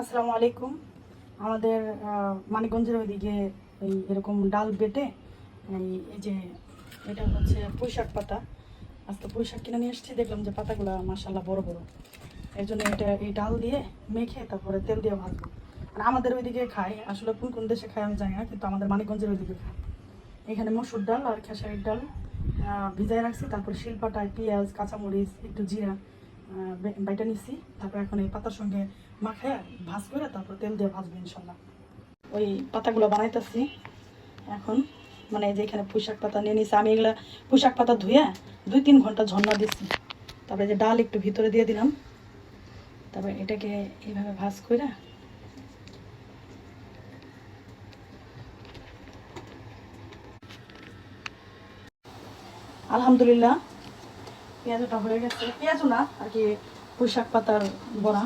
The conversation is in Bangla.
আসসালামু আলাইকুম। আমাদের মানিকগঞ্জের ওইদিকে এই এরকম ডাল বেটে, এই যে এটা হচ্ছে পুঁইশাক পাতা। আজকে পুঁইশাক কিনে নিয়ে এসেছি দেখলাম যে পাতাগুলো মাসাল্লাহ বড় বড়। এর জন্য এটা, এই ডাল দিয়ে মেখে তারপরে তেল দিয়ে ভাজবো। আর আমাদের ওইদিকে খাই আসলে কোন কোন দেশে খাই আমি জানি না, কিন্তু আমাদের মানিকগঞ্জের ওইদিকে খাই এখানে মসুর ডাল আর খেসারির ডাল ভিজায় রাখছি, তারপর শিলপাটায় পেঁয়াজ, কাঁচামরিচ, একটু জিরা বাইটা নিচ্ছি তারপর এখন এই পাতার সঙ্গে মাখায় ভাজ করে তারপর তেল দিয়ে ভাজবো ইনশাল্লাহ। ওই পাতাগুলো বানাইতেছি। এখন মানে যে এখানে পুঁইশাক পাতা নিয়ে নিছি। আমি এগুলা পুঁইশাক পাতা ধুয়ে দুই তিন ঘণ্টা ঝর্ণা দিচ্ছি তারপরে যে ডাল একটু ভিতরে দিয়ে দিলাম। তারপরে এটাকে এইভাবে ভাজ করে আলহামদুলিল্লাহ পেঁয়াজটা হয়ে গেছে। পেঁয়াজও না আর কি পুঁইশাক পাতার বড়া।